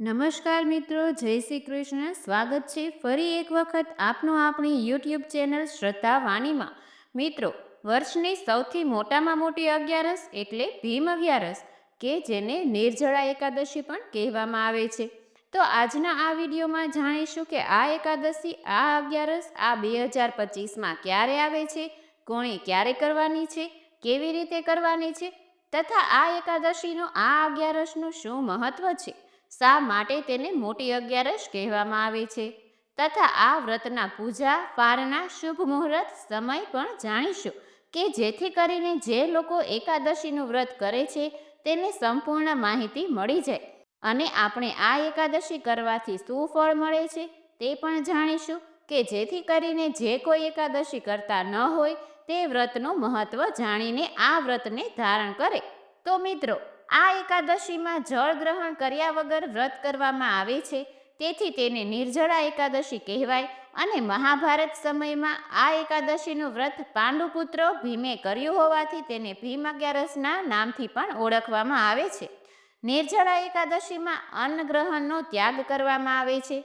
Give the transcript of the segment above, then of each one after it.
નમસ્કાર મિત્રો, જય શ્રી કૃષ્ણ. સ્વાગત છે ફરી એક વખત આપનું આપણી યુટ્યુબ ચેનલ શ્રદ્ધા વાણીમાં. મિત્રો, વર્ષની સૌથી મોટામાં મોટી અગિયારસ એટલે ભીમ અગિયારસ, કે જેને નિર્જળા એકાદશી પણ કહેવામાં આવે છે. તો આજના આ વિડીયોમાં જાણીશું કે આ એકાદશી, આ અગિયારસ, આ બે હજાર પચીસમાં ક્યારે આવે છે, કોણે ક્યારે કરવાની છે, કેવી રીતે કરવાની છે, તથા આ એકાદશીનો, આ અગિયારસનું શું મહત્વ છે? શા માટે તેને મોટી અગિયારસ કહેવામાં આવે છે? તથા આ વ્રતના પૂજા પારના શુભ મુહૂર્ત, સમય પણ જાણીશું કે જેથી કરીને જે લોકો એકાદશીનું વ્રત કરે છે, તેને સંપૂર્ણ માહિતી મળી જાય અને આપણે આ એકાદશી કરવાથી શું ફળ મળે છે તે પણ જાણીશું કે જેથી કરીને જે કોઈ એકાદશી કરતા ન હોય તે વ્રતનું મહત્વ જાણીને આ વ્રતને ધારણ કરે. તો મિત્રો આ એકાદશીમાં જળ ગ્રહણ કર્યા વગર વ્રત કરવામાં આવે છે. તેથી તેને નિર્જળા એકાદશી કહેવાય અને મહાભારત સમયમાં આ એકાદશીનું વ્રત પાંડુપુત્રો ભીમે કર્યું હોવાથી તેને ભીમ અગિયારસના નામથી પણ ઓળખવામાં આવે છે. નિર્જળા એકાદશીમાં અન્ન ગ્રહણનો ત્યાગ કરવામાં આવે છે.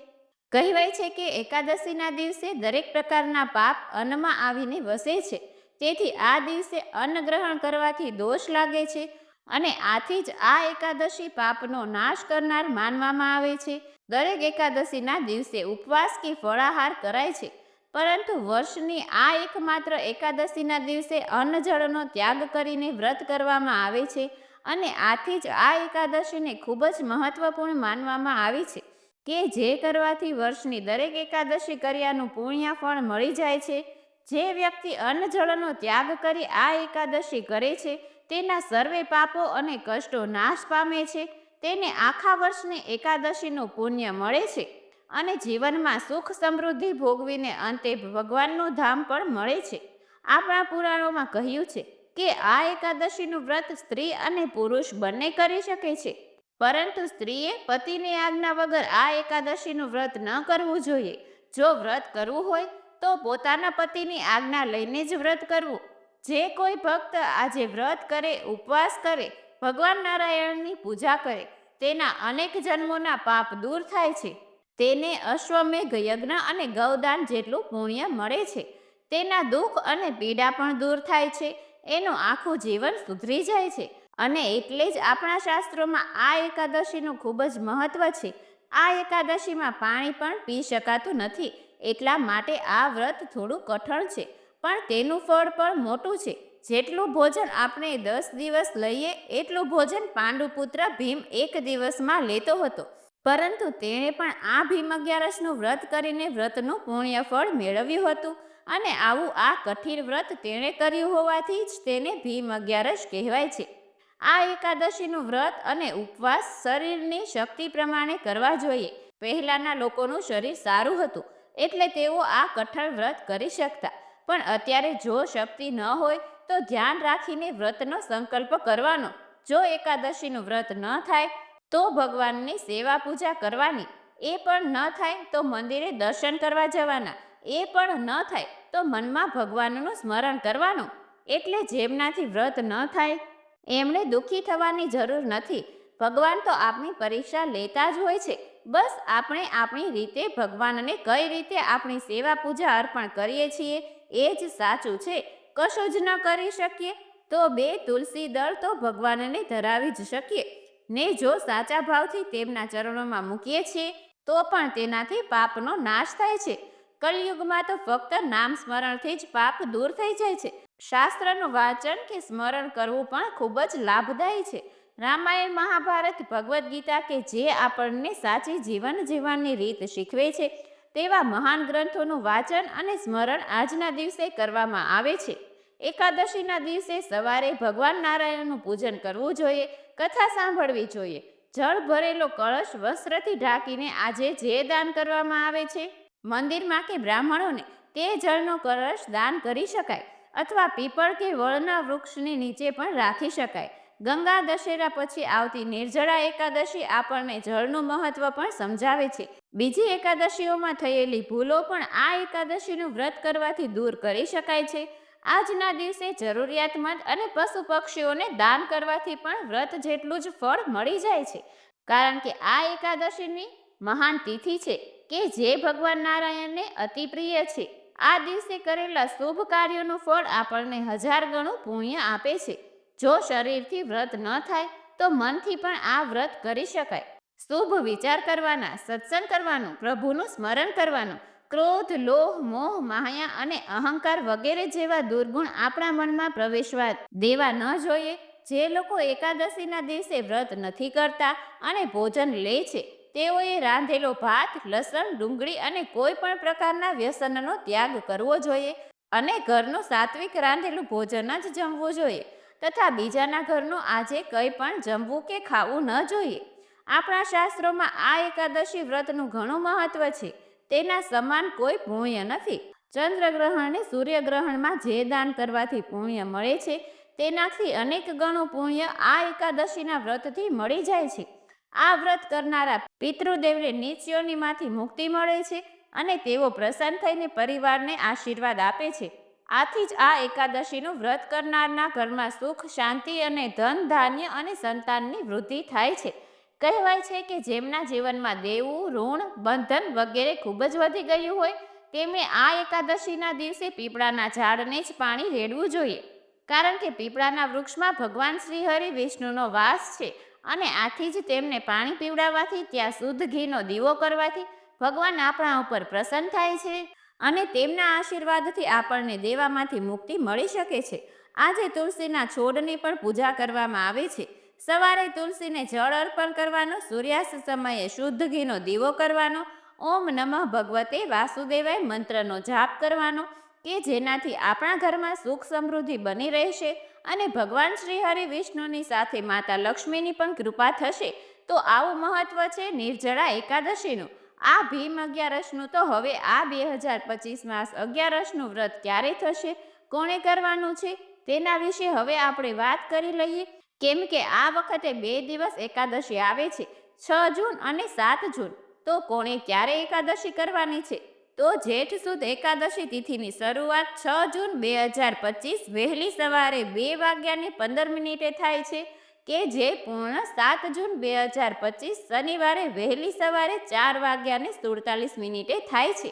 કહેવાય છે કે એકાદશીના દિવસે દરેક પ્રકારના પાપ અન્નમાં આવીને વસે છે. તેથી આ દિવસે અન્ન ગ્રહણ કરવાથી દોષ લાગે છે અને આથી જ આ એકાદશી પાપનો નાશ કરનાર માનવામાં આવે છે. દરેક એકાદશીના દિવસે ઉપવાસ કે ફળાહાર કરાય છે. પરંતુ વર્ષની આ એકમાત્ર એકાદશીના દિવસે અન્ન જળનો ત્યાગ કરીને વ્રત કરવામાં આવે છે અને આથી જ આ એકાદશીને ખૂબ જ મહત્વપૂર્ણ માનવામાં આવી છે કે જે કરવાથી વર્ષની દરેક એકાદશી કર્યાનું પુણ્ય ફળ મળી જાય છે. જે વ્યક્તિ અન્ન જળનો ત્યાગ કરી આ એકાદશી કરે છે તેના સર્વે પાપો અને કષ્ટો નાશ પામે છે. તેને આખા વર્ષને એકાદશીનું પુણ્ય મળે છે અને જીવનમાં સુખ સમૃદ્ધિ ભોગવીને અંતે ભગવાનનું ધામ પણ મળે છે. આપણા પુરાણોમાં કહ્યું છે કે આ એકાદશીનું વ્રત સ્ત્રી અને પુરુષ બંને કરી શકે છે. પરંતુ સ્ત્રીએ પતિની આજ્ઞા વગર આ એકાદશીનું વ્રત ન કરવું જોઈએ. જો વ્રત કરવું હોય તો પોતાના પતિની આજ્ઞા લઈને જ વ્રત કરવું. જે કોઈ ભક્ત આજે વ્રત કરે, ઉપવાસ કરે, ભગવાન નારાયણની પૂજા કરે, તેના અનેક જન્મોના પાપ દૂર થાય છે. તેને અશ્વમેઘ યજ્ઞ અને ગૌદાન જેટલું પુણ્ય મળે છે. તેના દુઃખ અને પીડા પણ દૂર થાય છે. એનું આખું જીવન સુધરી જાય છે. અને એટલે જ આપણા શાસ્ત્રોમાં આ એકાદશીનું ખૂબ જ મહત્વ છે. આ એકાદશીમાં પાણી પણ પી શકાતું નથી. એટલા માટે આ વ્રત થોડું કઠણ છે. પણ તેનું ફળ પણ મોટું છે. જેટલું ભોજન આપણે દસ દિવસ લઈએ, એટલું ભોજન પાંડુપુત્ર ભીમ એક દિવસમાં લેતો હતો. પરંતુ તેણે પણ આ ભીમ અગિયારસનું વ્રત કરીને વ્રતનું પુણ્ય ફળ મેળવ્યું હતું અને આવું આ કઠિન વ્રત તેણે કર્યું હોવાથી જ તેને ભીમ અગિયારસ કહેવાય છે. આ એકાદશીનું વ્રત અને ઉપવાસ શરીરની શક્તિ પ્રમાણે કરવા જોઈએ. પહેલાંના લોકોનું શરીર સારું હતું, એટલે તેઓ આ કઠણ વ્રત કરી શકતા. પણ અત્યારે જો શક્તિ ન હોય, તો ધ્યાન રાખીને વ્રતનો સંકલ્પ કરવાનો. જો એકાદશીનું વ્રત ન થાય, તો ભગવાનની સેવા પૂજા કરવાની. એ પણ ન થાય, તો મંદિરે દર્શન કરવા જવાના. એ પણ ન થાય, તો મનમાં ભગવાનનું સ્મરણ કરવાનું. એટલે જેમનાથી વ્રત ન થાય એમણે દુઃખી થવાની જરૂર નથી. ભગવાન તો આપણી પરીક્ષા લેતા જ હોય છે. બસ આપણે આપણી રીતે ભગવાનને કઈ રીતે આપણી સેવા પૂજા અર્પણ કરીએ છીએ એ જ સાચું છે. કશું જ ન કરી શકીએ, તો બે તુલસી દળ તો ભગવાનને ધરાવી જ શકીએ. ને જો સાચા ભાવથી તેમના ચરણોમાં મૂકીએ છીએ, તો પણ તેનાથી પાપનો નાશ થાય છે. કલયુગમાં તો ફક્ત નામ સ્મરણથી જ પાપ દૂર થઈ જાય છે. શાસ્ત્રનું વાંચન કે સ્મરણ કરવું પણ ખૂબ જ લાભદાયી છે. રામાયણ, મહાભારત, ભગવદ્ ગીતા કે જે આપણને સાચી જીવન જીવવાની રીત શીખવે છે તેવા મહાન ગ્રંથોનું વાંચન અને સ્મરણ આજના દિવસે કરવામાં આવે છે. એકાદશીના દિવસે સવારે ભગવાન નારાયણનું પૂજન કરવું જોઈએ, કથા સાંભળવી જોઈએ. જળ ભરેલો કળશ વસ્ત્રથી ઢાંકીને આજે જે દાન કરવામાં આવે છે? મંદિરમાં કે બ્રાહ્મણોને તે જળનો કળશ દાન કરી શકાય અથવા પીપળ કે વળના વૃક્ષની નીચે પણ રાખી શકાય. ગંગા દશેરા પછી આવતી નિર્જળા એકાદશી આપણને જળનું મહત્વ પણ સમજાવે છે. બીજી એકાદશીઓમાં થયેલી ભૂલો પણ આ એકાદશીનું વ્રત કરવાથી દૂર કરી શકાય છે. આજના દિવસે જરૂરિયાતમંદ અને પશુ પક્ષીઓને દાન કરવાથી પણ વ્રત જેટલું જ ફળ મળી જાય છે. કારણ કે આ એકાદશીની મહાન તિથિ છે કે જે ભગવાન નારાયણને અતિ પ્રિય છે. આ દિવસે કરેલા શુભ કાર્યોનું ફળ આપણને હજાર ગણું પુણ્ય આપે છે. જો શરીરથી વ્રત ન થાય, તો મનથી પણ આ વ્રત કરી શકાય. શુભ વિચાર કરવાના, સત્સંગ કરવાનું, પ્રભુનું સ્મરણ કરવાનું, ક્રોધ, લોહ, મોહ, માયા અને અહંકાર વગેરે જેવા દુર્ગુણ આપણા મનમાં પ્રવેશવા દેવા ન જોઈએ. જે લોકો એકાદશીના દિવસે વ્રત નથી કરતા અને ભોજન લે છે, તેઓએ રાંધેલો ભાત, લસણ, ડુંગળી અને કોઈ પણ પ્રકારના વ્યસનનો ત્યાગ કરવો જોઈએ અને ઘરનું સાત્વિક રાંધેલું ભોજન જ જમવું જોઈએ. તથા બીજાના ઘરનું આજે કંઈ પણ જમવું કે ખાવું ન જોઈએ. આપણા શાસ્ત્રોમાં આ એકાદશી વ્રતનું ઘણું મહત્વ છે. તેના સમાન કોઈ પુણ્ય નથી. ચંદ્રગ્રહણને સૂર્યગ્રહણમાં જે દાન કરવાથી પુણ્ય મળે છે, તેનાથી અનેક ગણું પુણ્ય આ એકાદશીના વ્રતથી મળી જાય છે. આ વ્રત કરનારા પિતૃદેવને નીચયોનીમાંથી મુક્તિ મળે છે અને તેઓ પ્રસન્ન થઈને પરિવારને આશીર્વાદ આપે છે. આથી જ આ એકાદશીનું વ્રત કરનારના ઘરમાં સુખ, શાંતિ અને ધન, ધાન્ય અને સંતાનની વૃદ્ધિ થાય છે. કહેવાય છે કે જેમના જીવનમાં દેવું, ઋણ, બંધન વગેરે ખૂબ જ વધી ગયું હોય, તેમણે આ એકાદશીના દિવસે પીપળાના ઝાડને જ પાણી રેડવું જોઈએ. કારણ કે પીપળાના વૃક્ષમાં ભગવાન શ્રી હરિ વિષ્ણુનો વાસ છે અને આથી જ તેમને પાણી પીવડાવવાથી, ત્યાં શુદ્ધ ઘીનો દીવો કરવાથી ભગવાન આપણા ઉપર પ્રસન્ન થાય છે. અને તેમના આશીર્વાદથી આપણને દેવામાંથી મુક્તિ મળી શકે છે. આજે તુલસીના છોડની પણ પૂજા કરવામાં આવે છે. સવારે તુલસીને જળ અર્પણ કરવાનો, સૂર્યાસ્ત સમયે શુદ્ધ ઘીનો દીવો કરવાનો, ઓમ નમઃ ભગવતે વાસુદેવાય મંત્રનો જાપ કરવાનો, કે જેનાથી આપણા ઘરમાં સુખ સમૃદ્ધિ બની રહેશે અને ભગવાન શ્રી હરિ વિષ્ણુની સાથે માતા લક્ષ્મીની પણ કૃપા થશે. તો આવું મહત્વ છે નિર્જળા એકાદશીનું. આ ભીમ અગિયારસનું તો હવે આ બે હજાર પચીસ માસ અગિયારસનું વ્રત ક્યારે થશે? કોણે કરવાનું છે? તેના વિશે હવે આપણે વાત કરી લઈએ. કેમ કે આ વખતે બે દિવસ એકાદશી આવે છે, છ જૂન અને સાત જૂન. તો કોણે ક્યારે એકાદશી કરવાની છે? તો જેઠ સુદ એકાદશી તિથિની શરૂઆત છ જૂન બે હજાર પચીસ વહેલી સવારે બે વાગ્યાને પંદર મિનિટે થાય છે. કે જે પૂર્ણ સાત જૂન બે હજાર પચીસ શનિવારે વહેલી સવારે ચાર વાગ્યાને સુડતાલીસ મિનિટે થાય છે.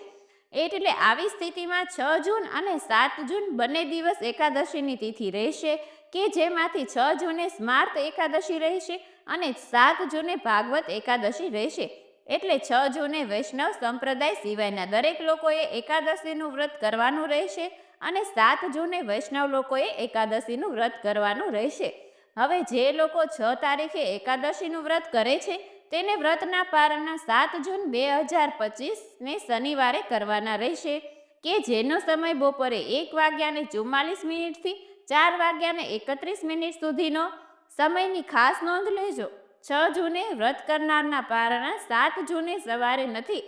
એટલે આવી સ્થિતિમાં છ જૂન અને સાત જૂન બંને દિવસ એકાદશીની તિથિ રહેશે કે જેમાંથી છ જૂને સ્માર્ત એકાદશી રહેશે અને સાત જૂને ભાગવત એકાદશી રહેશે. એટલે છ જૂને વૈષ્ણવ સંપ્રદાય સિવાયના દરેક લોકોએ એકાદશીનું વ્રત કરવાનું રહેશે અને સાત જૂને વૈષ્ણવ લોકોએ એકાદશીનું વ્રત કરવાનું રહેશે. હવે જે લોકો છ તારીખે એકાદશીનું વ્રત કરે છે, તેને વ્રતના પારણના સાત જૂન બે હજાર પચીસને શનિવારે કરવાના રહેશે, કે જેનો સમય બપોરે એક વાગ્યાને ચુમ્માલીસ મિનિટથી ચાર વાગ્યાને એકત્રીસ મિનિટ સુધીનો. સમયની ખાસ નોંધ લેજો, છ જૂને વ્રત કરનારના પારણા સાત જૂને સવારે નથી,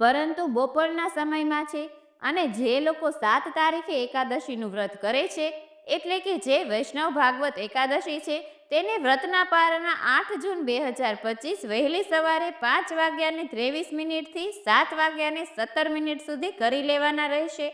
પરંતુ બપોરના સમયમાં છે, અને જે લોકો સાત તારીખે એકાદશીનું વ્રત કરે છે એટલે કે જે વૈષ્ણવ ભાગવત એકાદશી છે, તેને વ્રતના પારણા આઠ જૂન બે હજાર પચીસ વહેલી સવારે પાંચ વાગ્યાને ત્રેવીસ મિનિટથી સાત વાગ્યાને સત્તર મિનિટ સુધી કરી લેવાના રહેશે.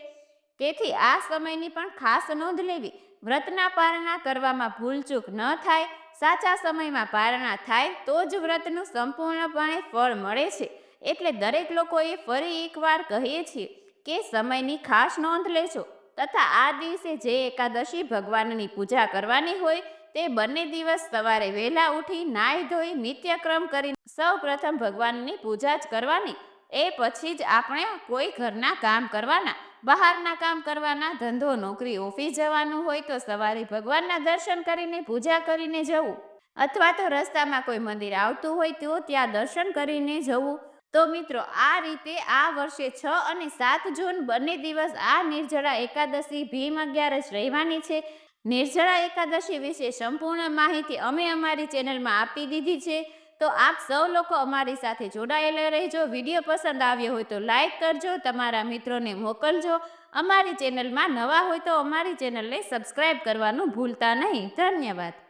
તેથી આ સમયની પણ ખાસ નોંધ લેવી. વ્રતના પારણા કરવામાં ભૂલચૂક ન થાય, સાચા સમયમાં પારણા થાય તો જ વ્રતનું સંપૂર્ણપણે ફળ મળે છે. એટલે દરેક લોકોએ ફરી એકવાર કહીએ છીએ કે સમયની ખાસ નોંધ લેજો. તથા આ દિવસે જે એકાદશી ભગવાનની પૂજા કરવાની હોય તે બંને દિવસ સવારે વહેલા ઉઠી નાહી ધોઈ નિત્યક્રમ કરી સૌ પ્રથમ ભગવાનની પૂજા જ કરવાની. એ પછી જ આપણે કોઈ ઘરના કામ કરવાના, બહારના કામ કરવાના, ધંધો, નોકરી, ઓફિસ જવાનું હોય તો સવારે ભગવાનના દર્શન કરીને, પૂજા કરીને જવું. અથવા તો રસ્તામાં કોઈ મંદિર આવતું હોય તો ત્યાં દર્શન કરીને જવું. તો મિત્રો, આ રીતે આ વર્ષે છ અને સાત જૂન બંને દિવસ આ નિર્જળા એકાદશી ભીમ અગિયારસ રહેવાની છે. નિર્જળા એકાદશી વિશે સંપૂર્ણ માહિતી અમે અમારી ચેનલમાં આપી દીધી છે. તો આપ સૌ લોકો અમારી સાથે જોડાયેલા રહેજો. વીડિયો પસંદ આવ્યો હોય તો લાઈક કરજો, તમારા મિત્રોને મોકલજો. અમારી ચેનલમાં નવા હોય તો અમારી ચેનલને સબસ્ક્રાઈબ કરવાનું ભૂલતા નહીં. ધન્યવાદ.